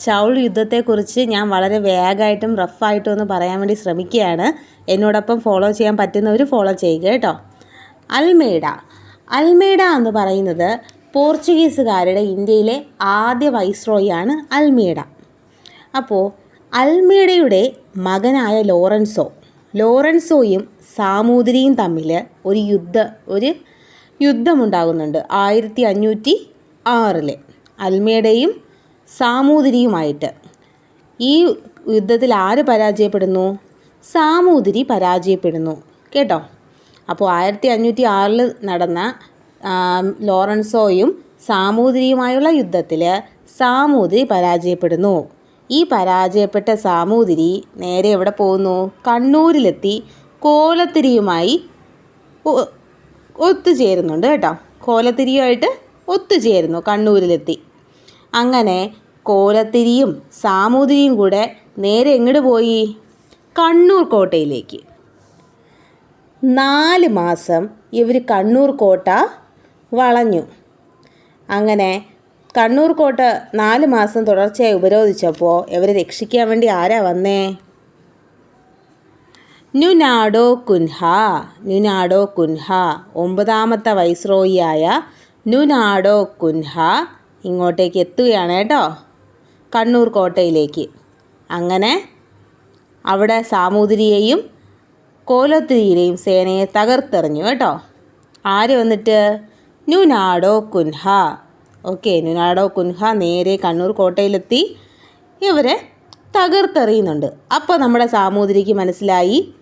ചൗൾ യുദ്ധത്തെക്കുറിച്ച് ഞാൻ വളരെ വേഗമായിട്ടും റഫായിട്ടും ഒന്ന് പറയാൻ വേണ്ടി ശ്രമിക്കുകയാണ്. എന്നോടൊപ്പം ഫോളോ ചെയ്യാൻ പറ്റുന്നവർ ഫോളോ ചെയ്യുക കേട്ടോ. അൽമേഡ. അൽമേഡ എന്ന് പറയുന്നത് പോർച്ചുഗീസുകാരുടെ ഇന്ത്യയിലെ ആദ്യ വൈസ്രോയിയാണ് അൽമേഡ. അപ്പോൾ അൽമേഡയുടെ മകനായ ലോറൻസോ ലോറൻസോയും സാമൂതിരിയും തമ്മിൽ ഒരു യുദ്ധ ഒരു യുദ്ധമുണ്ടാകുന്നുണ്ട് ആയിരത്തി അഞ്ഞൂറ്റി ആറിൽ അൽമേഡയും സാമൂതിരിയുമായിട്ട്. ഈ യുദ്ധത്തിൽ ആര് പരാജയപ്പെടുന്നു? സാമൂതിരി പരാജയപ്പെടുന്നു. കേട്ടോ? അപ്പോൾ ആയിരത്തി അഞ്ഞൂറ്റി ആറിൽ നടന്ന ലോറൻസോയും സാമൂതിരിയുമായുള്ള യുദ്ധത്തിൽ സാമൂതിരി പരാജയപ്പെടുന്നു. ഈ പരാജയപ്പെട്ട സാമൂതിരി നേരെ എവിടെ പോകുന്നു? കണ്ണൂരിലെത്തി കോലത്തിരിയുമായി ഒത്തുചേരുന്നുണ്ട് കേട്ടോ. കോലത്തിരിയുമായിട്ട് ഒത്തുചേരുന്നു കണ്ണൂരിലെത്തി. അങ്ങനെ കോലത്തിരിയും സാമൂതിരിയും കൂടെ നേരെ എങ്ങോട്ട് പോയി? കണ്ണൂർ കോട്ടയിലേക്ക്. നാല് മാസം ഇവർ കണ്ണൂർ കോട്ട വളഞ്ഞു. അങ്ങനെ കണ്ണൂർ കോട്ട നാല് മാസം തുടർച്ചയായി ഉപരോധിച്ചപ്പോൾ ഇവരെ രക്ഷിക്കാൻ വേണ്ടി ആരാ വന്നേ? നുനാഡോ കുൻഹ. നുനാഡോ കുൻഹ. ഒമ്പതാമത്തെ വൈസ്രോയിയായ നുനാഡോ കുൻഹ ഇങ്ങോട്ടേക്ക് എത്തുകയാണ് കേട്ടോ. കണ്ണൂർ കോട്ടയിലേക്ക്. അങ്ങനെ അവിടെ സാമൂതിരിയെയും കോലത്തിരിയെയും സേനയെ തകർത്തെറിഞ്ഞു കേട്ടോ. ആര് വന്നിട്ട്? നുനാടോ കുൻഹ. ഓക്കെ നുനാടോ കുൻഹ നേരെ കണ്ണൂർ കോട്ടയിലെത്തി. ഇവരെ തകർത്തെറിയുന്നുണ്ട്. അപ്പോൾ നമ്മുടെ സാമൂതിരിക്ക് മനസ്സിലായി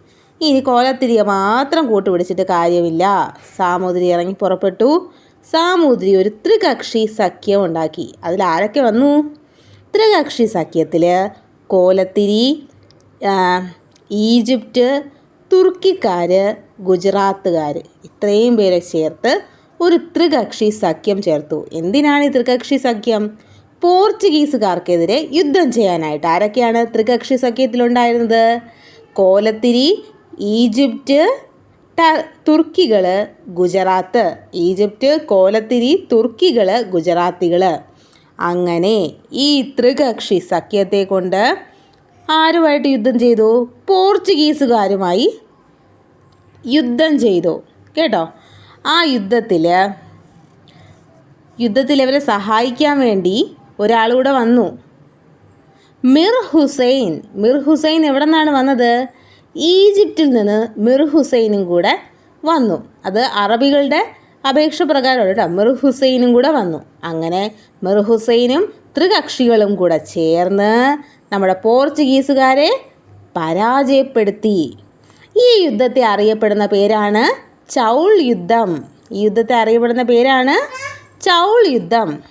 ഇനി കോലത്തിരിയെ മാത്രം കൂട്ടുപിടിച്ചിട്ട് കാര്യമില്ല. സാമൂതിരി ഇറങ്ങി പുറപ്പെട്ടു. സാമൂതിരി ഒരു ത്രികക്ഷി സഖ്യം ഉണ്ടാക്കി. അതിൽ ആരൊക്കെ വന്നു? ത്രികക്ഷി സഖ്യത്തിൽ കോലത്തിരി ഈജിപ്റ്റ് തുർക്കിക്കാർ ഗുജറാത്തുകാർ ഇത്രയും പേരെ ചേർത്ത് ഒരു ത്രികക്ഷി സഖ്യം ചേർത്തു. എന്തിനാണ് ഈ ത്രികക്ഷി സഖ്യം? പോർച്ചുഗീസുകാർക്കെതിരെ യുദ്ധം ചെയ്യാനായിട്ട് ആരൊക്കെയാണ് ത്രികക്ഷി സഖ്യത്തിലുണ്ടായിരുന്നത്? കോലത്തിരി ഈജിപ്റ്റ് തുർക്കികൾ ഗുജറാത്ത്. ഈജിപ്റ്റ് കോലത്തിരി തുർക്കികൾ ഗുജറാത്തികൾ അങ്ങനെ ഈ ത്രികക്ഷി സഖ്യത്തെ കൊണ്ട് ആരുമായിട്ട് യുദ്ധം ചെയ്തു? പോർച്ചുഗീസുകാരുമായി യുദ്ധം ചെയ്തു. കേട്ടോ? ആ യുദ്ധത്തിൽ യുദ്ധത്തിൽ ഇവരെ സഹായിക്കാൻ വേണ്ടി ഒരാളൂടെ വന്നു. മിർ ഹുസൈൻ മിർ ഹുസൈൻ എവിടെ നിന്നാണ് വന്നത്? ഈജിപ്തിൽ നിന്ന് മിർ ഹുസൈനും കൂടെ വന്നു. അത് അറബികളുടെ അപേക്ഷ പ്രകാരമുള്ള കേട്ടോ. മിർ ഹുസൈനും കൂടെ വന്നു. അങ്ങനെ മിർ ഹുസൈനും ത്രികക്ഷികളും കൂടെ ചേർന്ന് നമ്മുടെ പോർച്ചുഗീസുകാരെ പരാജയപ്പെടുത്തി. ഈ യുദ്ധത്തെ അറിയപ്പെടുന്ന പേരാണ് ചൗൾ യുദ്ധം. ഈ യുദ്ധത്തെ അറിയപ്പെടുന്ന പേരാണ് ചൗൾ യുദ്ധം.